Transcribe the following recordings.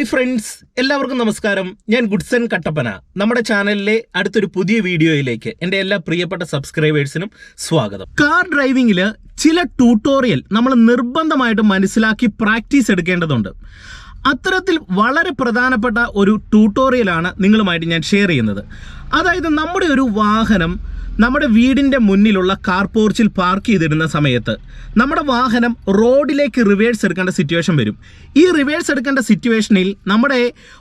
Hi friends എല്ലാവർക്കും നമസ്കാരം. ഞാൻ ഗുഡ്സൺ കട്ടപ്പന. നമ്മുടെ ചാനലിലെ അടുത്തൊരു പുതിയ വീഡിയോയിലേക്ക് എന്റെ എല്ലാ പ്രിയപ്പെട്ട സബ്സ്ക്രൈബേഴ്സിനും സ്വാഗതം. കാർ ഡ്രൈവിംഗിൽ ചില ട്യൂട്ടോറിയൽ നമ്മൾ നിർബന്ധമായിട്ട് മനസ്സിലാക്കി പ്രാക്ടീസ് എടുക്കേണ്ടതുണ്ട്. അത്തരത്തിൽ വളരെ പ്രധാനപ്പെട്ട ഒരു ട്യൂട്ടോറിയലാണ് നിങ്ങളുമായിട്ട് ഞാൻ ഷെയർ ചെയ്യുന്നത്. അതായത് നമ്മുടെ ഒരു വാഹനം നമ്മുടെ വീടിന്റെ മുന്നിലുള്ള കാർ പോർച്ചിൽ പാർക്ക് ചെയ്തിടുന്ന സമയത്ത് നമ്മുടെ വാഹനം റോഡിലേക്ക് റിവേഴ്സ് എടുക്കേണ്ട സിറ്റുവേഷൻ വരും. ഈ റിവേഴ്സ് എടുക്കേണ്ട സിറ്റുവേഷനിൽ നമ്മുടെ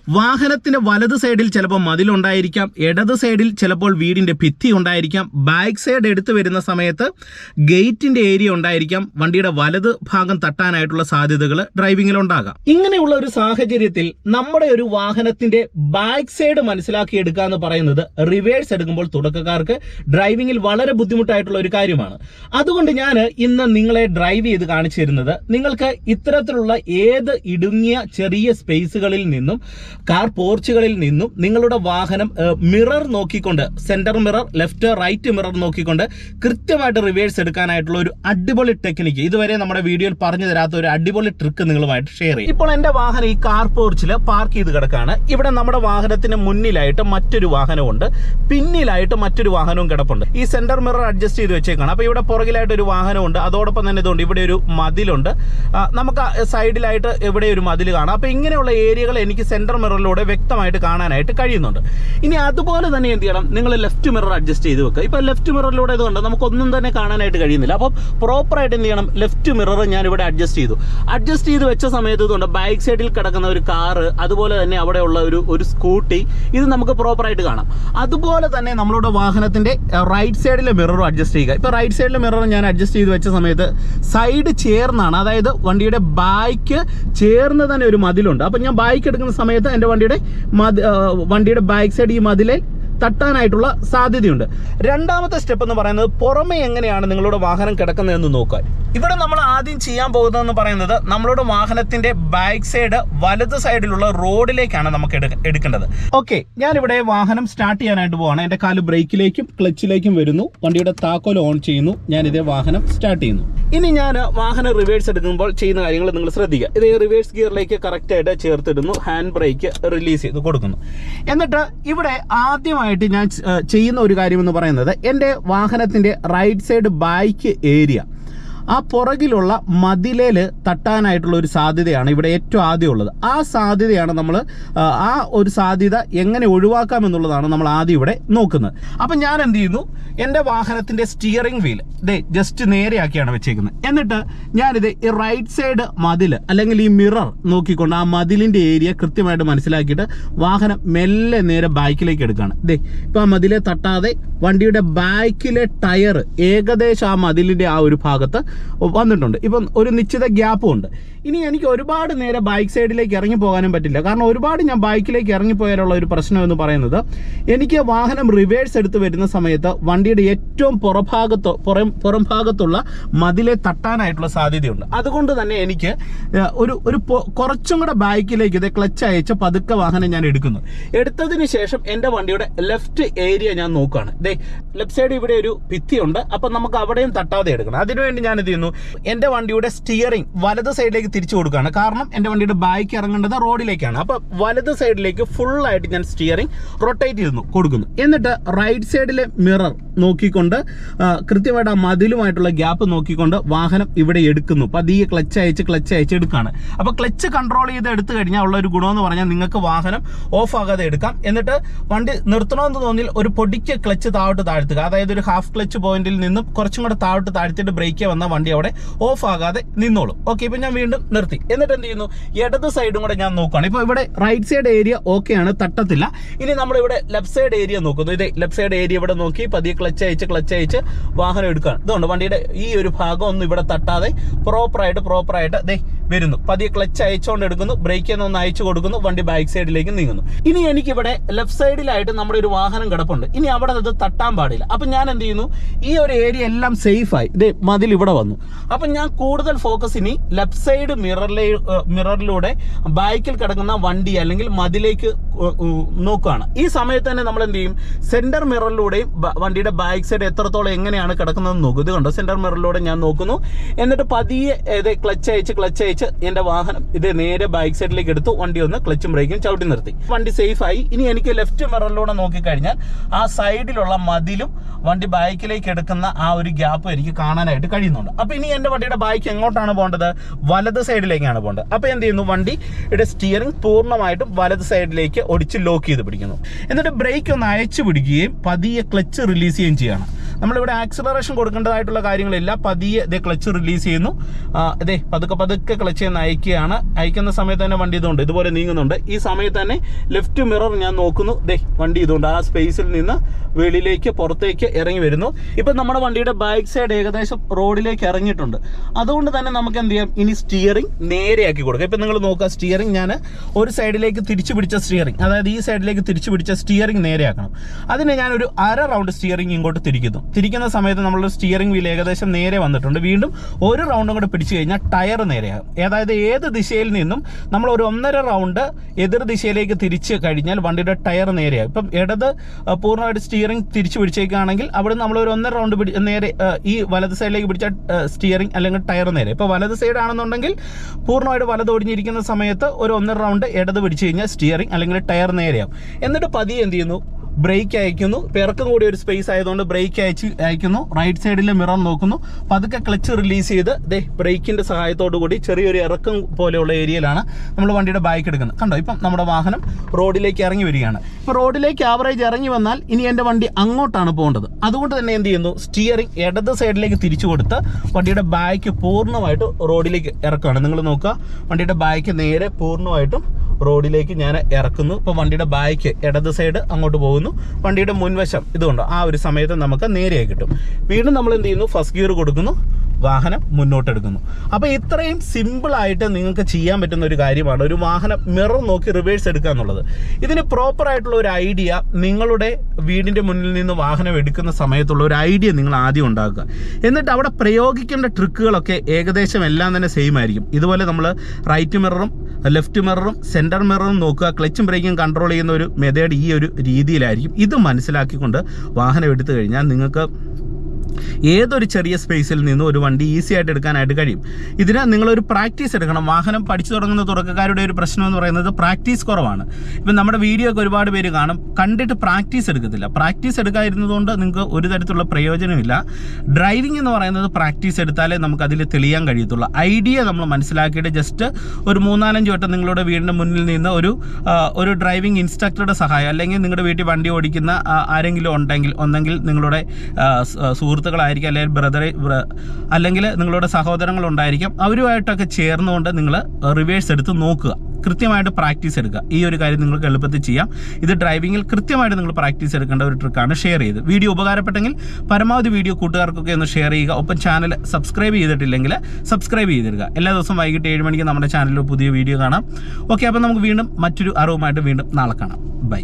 വാഹനത്തിന്റെ വലത് സൈഡിൽ ചിലപ്പോൾ മതിലുണ്ടായിരിക്കാം ഇടത് സൈഡിൽ ചിലപ്പോൾ വീടിന്റെ ഭിത്തി ഉണ്ടായിരിക്കാം ബാക്ക് സൈഡ് എടുത്തു വരുന്ന സമയത്ത് ഗേറ്റിന്റെ ഏരിയ ഉണ്ടായിരിക്കാം വണ്ടിയുടെ വലത് ഭാഗം തട്ടാനായിട്ടുള്ള സാധ്യതകൾ ഡ്രൈവിങ്ങിൽ ഉണ്ടാകാം. ഇങ്ങനെയുള്ള ഒരു സാഹചര്യത്തിൽ നമ്മുടെ ഒരു വാഹനത്തിന്റെ ബാക്ക് സൈഡ് മനസ്സിലാക്കി എടുക്കുക എന്ന് പറയുന്നത് റിവേഴ്സ് എടുക്കുമ്പോൾ തുടക്കക്കാർക്ക് ഡ്രൈവിംഗിൽ വളരെ ബുദ്ധിമുട്ടായിട്ടുള്ള ഒരു കാര്യമാണ്. അതുകൊണ്ട് ഞാൻ ഇന്ന് നിങ്ങളെ ഡ്രൈവ് ചെയ്ത് കാണിച്ചു തരുന്നത് നിങ്ങൾക്ക് ഇത്തരത്തിലുള്ള ഏത് ഇടുങ്ങിയ ചെറിയ സ്പേസുകളിൽ നിന്നും കാർ പോർച്ചുകളിൽ നിന്നും നിങ്ങളുടെ വാഹനം മിറർ നോക്കിക്കൊണ്ട് centre mirror left right mirror നോക്കിക്കൊണ്ട് കൃത്യമായിട്ട് റിവേഴ്സ് എടുക്കാനായിട്ടുള്ള ഒരു അടിപൊളി ടെക്നിക്ക് ഇതുവരെ നമ്മുടെ വീഡിയോയിൽ പറഞ്ഞു തരാത്ത ഒരു അടിപൊളി ട്രിക്ക് നിങ്ങളുമായിട്ട് ഷെയർ ചെയ്യും. ഇപ്പോൾ എന്റെ വാഹനം ഈ കാർ പോർച്ചിൽ പാർക്ക് ചെയ്ത് കിടക്കാണ്. ഇവിടെ നമ്മുടെ വാഹനത്തിന് മുന്നിലായിട്ട് മറ്റൊരു വാഹനമുണ്ട്. പിന്നിലായിട്ട് മറ്റൊരു വാഹനവും കിടപ്പുണ്ട് ഈ സെന്റർ മിറർ അഡ്ജസ്റ്റ് ചെയ്ത് വെച്ചേക്കാണ്. അപ്പോൾ ഇവിടെ പുറകിലായിട്ട് ഒരു വാഹനമുണ്ട്. അതോടൊപ്പം തന്നെ ഇതുണ്ട്. ഇവിടെ ഒരു മതിലുണ്ട്. നമുക്ക് സൈഡിലായിട്ട് ഇവിടെ ഒരു മതിൽ കാണാം. അപ്പോൾ ഇങ്ങനെയുള്ള ഏരിയകൾ എനിക്ക് സെന്റർ മിററിലൂടെ വ്യക്തമായിട്ട് കാണാനായിട്ട് കഴിയുന്നുണ്ട്. ഇനി അതുപോലെ തന്നെ എന്ത് ചെയ്യണം? നിങ്ങൾ ലെഫ്റ്റ് മിറർ അഡ്ജസ്റ്റ് ചെയ്ത് വെക്കുക. ഇപ്പൊ ലെഫ്റ്റ് മിററിലൂടെ ഇതുകൊണ്ട് നമുക്കൊന്നും തന്നെ കാണാനായിട്ട് കഴിയുന്നില്ല. അപ്പം പ്രോപ്പറായിട്ട് എന്ത് ചെയ്യണം? ലെഫ്റ്റ് മിറർ ഞാൻ ഇവിടെ അഡ്ജസ്റ്റ് ചെയ്തു. അഡ്ജസ്റ്റ് ചെയ്ത് വെച്ച സമയത്ത് ഇതുകൊണ്ട് ബാക്ക് സൈഡിൽ കിടക്കുന്ന ഒരു കാറ് അതുപോലെ തന്നെ അവിടെയുള്ള ഒരു ഒരു സ്കൂട്ടി ഇത് നമുക്ക് പ്രോപ്പറായിട്ട് കാണാം. അതുപോലെ തന്നെ നമ്മളുടെ വാഹനത്തിന്റെ റൈറ്റ് സൈഡിലെ മിററും അഡ്ജസ്റ്റ് ചെയ്യുക. ഇപ്പോൾ റൈറ്റ് സൈഡിലെ മിറർ ഞാൻ അഡ്ജസ്റ്റ് ചെയ്ത് വെച്ച സമയത്ത് സൈഡ് ചേർന്നാണ്. അതായത് വണ്ടിയുടെ ബാക്ക് ചേർന്ന് തന്നെ ഒരു മതിലുണ്ട്. അപ്പോൾ ഞാൻ ബൈക്ക് എടുക്കുന്ന സമയത്ത് എന്റെ വണ്ടിയുടെ വണ്ടിയുടെ ബാക്ക് സൈഡ് ഈ മതിലെ തട്ടാനായിട്ടുള്ള സാധ്യതയുണ്ട്. രണ്ടാമത്തെ സ്റ്റെപ്പ് എന്ന് പറയുന്നത് പുറമെ എങ്ങനെയാണ് നിങ്ങളുടെ വാഹനം കിടക്കുന്നതെന്ന് നോക്കുക. ഇവിടെ നമ്മൾ ആദ്യം ചെയ്യാൻ പോകുന്നതെന്ന് പറയുന്നത് നമ്മളുടെ വാഹനത്തിന്റെ ബാക്ക് സൈഡ് വലത് സൈഡിലുള്ള റോഡിലേക്കാണ് നമുക്ക് എടുക്ക- എടുക്കേണ്ടത്. ഓക്കെ ഞാനിവിടെ വാഹനം സ്റ്റാർട്ട് ചെയ്യാനായിട്ട് പോവാണ്. എന്റെ കാൽ ബ്രേക്കിലേക്കും ക്ലച്ചിലേക്കും വരുന്നു. വണ്ടിയുടെ താക്കോൽ ഓൺ ചെയ്യുന്നു. ഞാൻ ഇതേ വാഹനം സ്റ്റാർട്ട് ചെയ്യുന്നു. ഇനി ഞാൻ വാഹനം റിവേഴ്സ് എടുക്കുമ്പോൾ ചെയ്യുന്ന കാര്യങ്ങൾ നിങ്ങൾ ശ്രദ്ധിക്കുക. ഇത് റിവേഴ്സ് ഗിയറിലേക്ക് കറക്റ്റായിട്ട് ചേർത്തിടുന്നു. ഹാൻഡ് ബ്രേക്ക് റിലീസ് ചെയ്ത് കൊടുക്കുന്നു. എന്നിട്ട് ഇവിടെ ആദ്യമായിട്ട് ഞാൻ ചെയ്യുന്ന ഒരു കാര്യം എന്ന് പറയുന്നത് എന്റെ വാഹനത്തിന്റെ റൈറ്റ് സൈഡ് ബാക്ക് ഏരിയ ആ പുറകിലുള്ള മതിലേൽ തട്ടാനായിട്ടുള്ള ഒരു സാധ്യതയാണ് ഇവിടെ ഏറ്റവും ആദ്യം ഉള്ളത്. ആ സാധ്യതയാണ് നമ്മൾ ആ ഒരു സാധ്യത എങ്ങനെ ഒഴിവാക്കാം എന്നുള്ളതാണ് നമ്മൾ ആദ്യം ഇവിടെ നോക്കുന്നത്. അപ്പം ഞാൻ എന്ത് ചെയ്യുന്നു? എന്റെ വാഹനത്തിന്റെ സ്റ്റിയറിംഗ് വീൽ ദേ ജസ്റ്റ് നേരെയാക്കിയാണ് വെച്ചേക്കുന്നത്. എന്നിട്ട് ഞാനിത് ഈ റൈറ്റ് സൈഡ് മതിൽ അല്ലെങ്കിൽ ഈ മിറർ നോക്കിക്കൊണ്ട് ആ മതിലിന്റെ ഏരിയ കൃത്യമായിട്ട് മനസ്സിലാക്കിയിട്ട് വാഹനം മെല്ലെ നേരെ ബാക്കിലേക്ക് എടുക്കുകയാണ്. ദേ ഇപ്പം ആ മതിലെ തട്ടാതെ വണ്ടിയുടെ ബാക്കിലെ ടയർ ഏകദേശം ആ മതിലിന്റെ ആ ഒരു ഭാഗത്ത് വന്നിട്ടുണ്ട്. ഇപ്പം ഒരു നിശ്ചിത ഗ്യാപ്പും ഉണ്ട്. ഇനി എനിക്ക് ഒരുപാട് നേരെ ബൈക്ക് സൈഡിലേക്ക് ഇറങ്ങി പോകാനും പറ്റില്ല. കാരണം ഒരുപാട് ഞാൻ ബൈക്കിലേക്ക് ഇറങ്ങിപ്പോയാലുള്ള ഒരു പ്രശ്നം എന്ന് പറയുന്നത് എനിക്ക് വാഹനം റിവേഴ്സ് എടുത്ത് വരുന്ന സമയത്ത് വണ്ടിയുടെ ഏറ്റവും പുറഭാഗത്തോ പുറം പുറം പുറം ഭാഗത്തുള്ള മതിലെ തട്ടാനായിട്ടുള്ള സാധ്യതയുണ്ട്. അതുകൊണ്ട് തന്നെ എനിക്ക് ഒരു ഒരു കുറച്ചും കൂടെ ബാക്കിലേക്ക് ഇത് ക്ലച്ച് അയച്ച പതുക്കെ വാഹനം ഞാൻ എടുക്കുന്നു. എടുത്തതിന് ശേഷം എന്റെ വണ്ടിയുടെ ലെഫ്റ്റ് ഏരിയ ഞാൻ നോക്കുകയാണ്. ദേ ലെഫ്റ്റ് സൈഡ് ഇവിടെ ഒരു ഭിത്തിയുണ്ട്. അപ്പം നമുക്ക് അവിടെയും തട്ടാതെ എടുക്കണം. അതിനുവേണ്ടി ഞാൻ എന്ത് ചെയ്യുന്നു? എന്റെ വണ്ടിയുടെ സ്റ്റിയറിംഗ് വലത് സൈഡിലേക്ക് തിരിച്ചു കൊടുക്കുകയാണ്. കാരണം എന്റെ വണ്ടിയുടെ ബാക്ക് ഇറങ്ങേണ്ടത് റോഡിലേക്കാണ്. അപ്പം വലത് സൈഡിലേക്ക് ഫുള്ളായിട്ട് ഞാൻ സ്റ്റിയറിംഗ് റൊട്ടേറ്റ് ചെയ്യുന്നു കൊടുക്കുന്നു. എന്നിട്ട് റൈറ്റ് സൈഡിലെ മിറർ നോക്കിക്കൊണ്ട് കൃത്യമായിട്ട് ആ മതിലുമായിട്ടുള്ള ഗ്യാപ്പ് നോക്കിക്കൊണ്ട് വാഹനം ഇവിടെ എടുക്കുന്നു. പതിയെ ക്ലച്ച് അയച്ച് ക്ലച്ച് അയച്ച് എടുക്കുകയാണ് അപ്പോൾ ക്ലച്ച് കൺട്രോൾ ചെയ്ത് എടുത്തു കഴിഞ്ഞാൽ ഉള്ള ഒരു ഗുണമെന്ന് പറഞ്ഞാൽ നിങ്ങൾക്ക് വാഹനം ഓഫ് ആകാതെ എടുക്കാം. എന്നിട്ട് വണ്ടി നിർത്തണമെന്ന് തോന്നിയാൽ ഒരു പൊടിക്ക് ക്ലച്ച് താഴോട്ട് താഴ്ത്തുക. അതായത് ഒരു ഹാഫ് ക്ലച്ച് പോയിന്റിൽ നിന്നും കുറച്ചും കൂടെ താഴോട്ട് താഴ്ത്തിയിട്ട് ബ്രേക്ക് വന്ന വണ്ടി അവിടെ ഓഫ് ആകാതെ നിന്നോളും. ഓക്കെ ഇപ്പം ഞാൻ വീണ്ടും നിർത്തി. എന്നിട്ട് എന്ത് ചെയ്യുന്നു? ഇടത് സൈഡും കൂടെ ഞാൻ നോക്കുകയാണ് ഇപ്പോൾ ഇവിടെ റൈറ്റ് സൈഡ് ഏരിയ ഓക്കെയാണ് തട്ടത്തില്ല. ഇനി നമ്മൾ ഇവിടെ ലെഫ്റ്റ് സൈഡ് ഏരിയ നോക്കുന്നു. ഇതേ ലെഫ്റ്റ് സൈഡ് ഏരിയ ഇവിടെ നോക്കി പതിയെ ക്ലച്ച് അയച്ച് ക്ലച്ച് അയച്ച് വാഹനം ഇതുകൊണ്ട് വണ്ടിയുടെ ഈ ഒരു ഭാഗം ഒന്നും ഇവിടെ തട്ടാതെ പ്രോപ്പറായിട്ട് പ്രോപ്പറായിട്ട് ദേ വരുന്നു. പതിയെ ക്ലച്ച് അയച്ചുകൊണ്ട് എടുക്കുന്നു. ബ്രേക്ക് ഒന്ന് അയച്ചു കൊടുക്കുന്നു. വണ്ടി ബാക്ക് സൈഡിലേക്ക് നീങ്ങുന്നു. ഇനി എനിക്കിവിടെ ലെഫ്റ്റ് സൈഡിലായിട്ട് നമ്മുടെ ഒരു വാഹനം കിടപ്പുണ്ട്. ഇനി അവിടെ അത് തട്ടാൻ പാടില്ല. അപ്പം ഞാൻ എന്ത് ചെയ്യുന്നു? ഈ ഒരു ഏരിയ എല്ലാം സേഫായി ഇതേ മതിൽ ഇവിടെ വന്നു. അപ്പം ഞാൻ കൂടുതൽ ഫോക്കസ് ഇനി ലെഫ്റ്റ് സൈഡ് മിററിലെ മിററിലൂടെ ബാക്കിൽ കിടക്കുന്ന വണ്ടി അല്ലെങ്കിൽ മതിലേക്ക് നോക്കുകയാണ്. ഈ സമയത്ത് തന്നെ നമ്മൾ എന്ത് ചെയ്യും? സെന്റർ മിററിലൂടെയും വണ്ടിയുടെ ബാക്ക് സൈഡ് എത്രത്തോളം എങ്ങനെയാണ് കിടക്കുന്നതെന്ന് നോക്കും. ഇത് കണ്ടോ? സെന്റർ മിററിലൂടെ ഞാൻ നോക്കുന്നു. എന്നിട്ട് പതിയെ ക്ലച്ച് അയച്ച് ക്ലച്ച് അയച്ച് പിടിച്ച് എന്റെ വാഹനം ഇത് നേരെ ബാക്ക് സൈഡിലേക്ക് എടുത്തു വണ്ടി ഒന്ന് ക്ലച്ചും ബ്രേക്കും ചവിട്ടി നിർത്തി. വണ്ടി സേഫായി ഇനി എനിക്ക് ലെഫ്റ്റ് മിററിലൂടെ നോക്കിക്കഴിഞ്ഞാൽ ആ സൈഡിലുള്ള മതിലും വണ്ടി ബാക്കിലേക്ക് എടുക്കുന്ന ആ ഒരു ഗ്യാപ്പ് എനിക്ക് കാണാനായിട്ട് കഴിയുന്നുണ്ട്. അപ്പോൾ ഇനി എന്റെ വണ്ടിയുടെ ബാക്ക് എങ്ങോട്ടാണ് പോകേണ്ടത്? വലത് സൈഡിലേക്കാണ് പോകേണ്ടത്. അപ്പോൾ എന്ത് ചെയ്യുന്നു? വണ്ടിയുടെ സ്റ്റിയറിംഗ് പൂർണമായിട്ടും വലത് സൈഡിലേക്ക് ഒടിച്ച് ലോക്ക് ചെയ്ത് പിടിക്കുന്നു. എന്നിട്ട് ബ്രേക്ക് ഒന്ന് അയച്ചു പിടിക്കുകയും പതിയെ ക്ലച്ച് റിലീസ് ചെയ്യുകയും ചെയ്യണം. നമ്മളിവിടെ ആക്സിലറേഷൻ കൊടുക്കേണ്ടതായിട്ടുള്ള കാര്യങ്ങളില്ല. പതിയെ ഇതേ ക്ലച്ച് റിലീസ് ചെയ്യുന്നു. ഇതേ പതുക്കെ പതുക്കെ ക്ലച്ച് ചെയ്യുന്ന അയക്കുകയാണ് അയക്കുന്ന സമയത്ത് തന്നെ വണ്ടി ഇതുണ്ട്. ഇതുപോലെ നീങ്ങുന്നുണ്ട്. ഈ സമയത്ത് തന്നെ ലെഫ്റ്റ് മിറർ ഞാൻ നോക്കുന്നു. ദേ വണ്ടി ഇതുണ്ട്. ആ സ്പേസിൽ നിന്ന് വെളിയിലേക്ക് പുറത്തേക്ക് ഇറങ്ങി വരുന്നു. ഇപ്പം നമ്മുടെ വണ്ടിയുടെ ബാക്ക് സൈഡ് ഏകദേശം റോഡിലേക്ക് ഇറങ്ങിയിട്ടുണ്ട്. അതുകൊണ്ട് തന്നെ നമുക്ക് എന്ത് ചെയ്യാം? ഇനി സ്റ്റിയറിംഗ് നേരെയാക്കി കൊടുക്കുക ഇപ്പം നിങ്ങൾ നോക്കുക സ്റ്റിയറിംഗ് ഞാൻ ഒരു സൈഡിലേക്ക് തിരിച്ചു പിടിച്ച സ്റ്റിയറിംഗ് അതായത് ഈ സൈഡിലേക്ക് തിരിച്ചു പിടിച്ച സ്റ്റിയറിംഗ് നേരെയാക്കണം. അതിന് ഞാൻ ഒരു അര റൗണ്ട് സ്റ്റിയറിംഗ് ഇങ്ങോട്ട് തിരിക്കുന്നു. തിരിക്കുന്ന സമയത്ത് നമ്മളുടെ സ്റ്റിയറിംഗ് വീൽ ഏകദേശം നേരെ വന്നിട്ടുണ്ട്. വീണ്ടും ഒരു റൗണ്ടും കൂടെ പിടിച്ചു കഴിഞ്ഞാൽ ടയർ നേരെയാകും. അതായത് ഏത് ദിശയിൽ നിന്നും നമ്മൾ ഒരു ഒന്നര റൗണ്ട് എതിർ ദിശയിലേക്ക് തിരിച്ച് കഴിഞ്ഞാൽ വണ്ടിയുടെ ടയർ നേരെയാകും. ഇപ്പം ഇടത് പൂർണമായിട്ട് സ്റ്റിയറിംഗ് തിരിച്ചു പിടിച്ചേക്കുകയാണെങ്കിൽ അവിടെ നമ്മൾ ഒരു ഒന്നര റൗണ്ട് പിടി നേരെ ഈ വലത് സൈഡിലേക്ക് പിടിച്ച സ്റ്റിയറിംഗ് അല്ലെങ്കിൽ ടയർ നേരെ. ഇപ്പോൾ വലത് സൈഡ് ആണെന്നുണ്ടെങ്കിൽ പൂർണമായിട്ട് വലത് ഒടിഞ്ഞിരിക്കുന്ന സമയത്ത് ഒരു ഒന്നര റൗണ്ട് ഇടത് പിടിച്ചു കഴിഞ്ഞാൽ സ്റ്റിയറിംഗ് അല്ലെങ്കിൽ ടയർ നേരെയാകും. എന്നിട്ട് പതിയെ എന്ത് ചെയ്യുന്നു? ബ്രേക്ക് അയക്കുന്നു. ഇപ്പം കൂടി ഒരു സ്പേസ് ആയതുകൊണ്ട് ബ്രേക്ക് അയച്ച് അയക്കുന്നു. റൈറ്റ് സൈഡിലെ മിറർ നോക്കുന്നു. പതുക്കെ ക്ലച്ച് റിലീസ് ചെയ്ത് ദേ ബ്രേക്കിന്റെ സഹായത്തോടു കൂടി ചെറിയൊരു ഇറക്കം പോലെയുള്ള ഏരിയയിലാണ് നമ്മൾ വണ്ടിയുടെ ബാക്ക് എടുക്കുന്നത്. കണ്ടോ? ഇപ്പം നമ്മുടെ വാഹനം റോഡിലേക്ക് ഇറങ്ങി വരികയാണ്. ഇപ്പോൾ റോഡിലേക്ക് ആവറേജ് ഇറങ്ങി വന്നാൽ ഇനി എന്റെ വണ്ടി അങ്ങോട്ടാണ് പോകേണ്ടത്. അതുകൊണ്ട് തന്നെ എന്ത് ചെയ്യുന്നു? സ്റ്റിയറിംഗ് ഇടത് സൈഡിലേക്ക് തിരിച്ചു കൊടുത്ത് വണ്ടിയുടെ ബാക്ക് പൂർണമായിട്ട് റോഡിലേക്ക് ഇറക്കുകയാണ്. നിങ്ങൾ നോക്കുക. വണ്ടിയുടെ ബാക്ക് നേരെ പൂർണമായിട്ടും റോഡിലേക്ക് ഞാൻ ഇറക്കുന്നു. ഇപ്പോൾ വണ്ടിയുടെ ബാക്ക് ഇടത് സൈഡ് അങ്ങോട്ട് പോകുന്നു. വണ്ടിയുടെ മുൻവശം ഇതുകൊണ്ട് ആ ഒരു സമയത്ത് നമുക്ക് നേരെയായി കിട്ടും. വീണ്ടും നമ്മൾ എന്ത് ചെയ്യുന്നു? ഫസ്റ്റ് ഗിയർ കൊടുക്കുന്നു. വാഹനം മുന്നോട്ടെടുക്കുന്നു. അപ്പോൾ ഇത്രയും സിമ്പിളായിട്ട് നിങ്ങൾക്ക് ചെയ്യാൻ പറ്റുന്ന ഒരു കാര്യമാണ് ഒരു വാഹനം മിറർ നോക്കി റിവേഴ്സ് എടുക്കുക എന്നുള്ളത്. ഇതിന് പ്രോപ്പറായിട്ടുള്ള ഒരു ഐഡിയ നിങ്ങളുടെ വീടിന്റെ മുന്നിൽ നിന്ന് വാഹനം എടുക്കുന്ന സമയത്തുള്ള ഒരു ഐഡിയ നിങ്ങൾ ആദ്യം ഉണ്ടാക്കുക. എന്നിട്ട് അവിടെ പ്രയോഗിക്കേണ്ട ട്രിക്കുകളൊക്കെ ഏകദേശം എല്ലാം തന്നെ സെയിം ആയിരിക്കും. ഇതുപോലെ നമ്മൾ റൈറ്റ് മിററും ലെഫ്റ്റ് മിററും സെന്റർ മിററും നോക്കുക ക്ലച്ചും ബ്രേക്കും കൺട്രോൾ ചെയ്യുന്ന ഒരു മെത്തേഡ് ഈ ഒരു രീതിയിലായിരിക്കും. ഇത് മനസ്സിലാക്കിക്കൊണ്ട് വാഹനം എടുത്തു കഴിഞ്ഞാൽ നിങ്ങൾക്ക് ഏതൊരു ചെറിയ സ്പേസിൽ നിന്നും ഒരു വണ്ടി ഈസി ആയിട്ട് എടുക്കാനായിട്ട് കഴിയും. ഇതിന് നിങ്ങളൊരു പ്രാക്ടീസ് എടുക്കണം. വാഹനം പഠിച്ചു തുടങ്ങുന്ന തുടക്കക്കാരുടെ ഒരു പ്രശ്നം എന്ന് പറയുന്നത് പ്രാക്ടീസ് കുറവാണ്. ഇപ്പം നമ്മുടെ വീഡിയോ ഒക്കെ ഒരുപാട് പേര് കാണും. കണ്ടിട്ട് പ്രാക്ടീസ് എടുക്കത്തില്ല. പ്രാക്ടീസ് എടുക്കാതിരുന്നതുകൊണ്ട് നിങ്ങൾക്ക് ഒരു തരത്തിലുള്ള പ്രയോജനമില്ല. ഡ്രൈവിംഗ് എന്ന് പറയുന്നത് പ്രാക്ടീസ് എടുത്താലേ നമുക്ക് അതിൽ തെളിയാൻ കഴിയത്തുള്ളൂ. ഐഡിയ നമ്മൾ മനസ്സിലാക്കിയിട്ട് ജസ്റ്റ് ഒരു മൂന്നാലഞ്ച് വട്ടം നിങ്ങളുടെ വീടിന്റെ മുന്നിൽ നിന്ന് ഒരു ഒരു ഡ്രൈവിംഗ് ഇൻസ്ട്രക്ടറുടെ സഹായം അല്ലെങ്കിൽ നിങ്ങളുടെ വീട്ടിൽ വണ്ടി ഓടിക്കുന്ന ആരെങ്കിലും ഉണ്ടെങ്കിൽ ഒന്നെങ്കിൽ നിങ്ങളുടെ ആ, സ്- ആ, സുഹൃത്തുക്കളായിരിക്കും അല്ലെങ്കിൽ ബ്രദറെ അല്ലെങ്കിൽ നിങ്ങളുടെ സഹോദരങ്ങളുണ്ടായിരിക്കും അവരുമായിട്ടൊക്കെ ചേർന്നുകൊണ്ട് നിങ്ങൾ റിവേഴ്സ് എടുത്ത് നോക്കുക. കൃത്യമായിട്ട് പ്രാക്ടീസ് എടുക്കുക. ഈ ഒരു കാര്യം നിങ്ങൾക്ക് എളുപ്പത്തിൽ ചെയ്യാം. ഇത് ഡ്രൈവിങ്ങിൽ കൃത്യമായിട്ട് നിങ്ങൾ പ്രാക്ടീസ് എടുക്കേണ്ട ഒരു ട്രിക്കാണ് ഷെയർ ചെയ്ത്. വീഡിയോ ഉപകാരപ്പെട്ടെങ്കിൽ പരമാവധി വീഡിയോ കൂട്ടുകാർക്കൊക്കെ ഒന്ന് ഷെയർ ചെയ്യുക. ഒപ്പം ചാനൽ സബ്സ്ക്രൈബ് ചെയ്തിട്ടില്ലെങ്കിൽ സബ്സ്ക്രൈബ് ചെയ്തിടുക. എല്ലാ ദിവസവും വൈകിട്ട് ഏഴ് മണിക്ക് നമ്മുടെ ചാനലിൽ പുതിയ വീഡിയോ കാണാം. ഓക്കെ അപ്പോൾ നമുക്ക് വീണ്ടും മറ്റൊരു അറിവുമായിട്ട് വീണ്ടും നാളെ കാണാം. ബൈ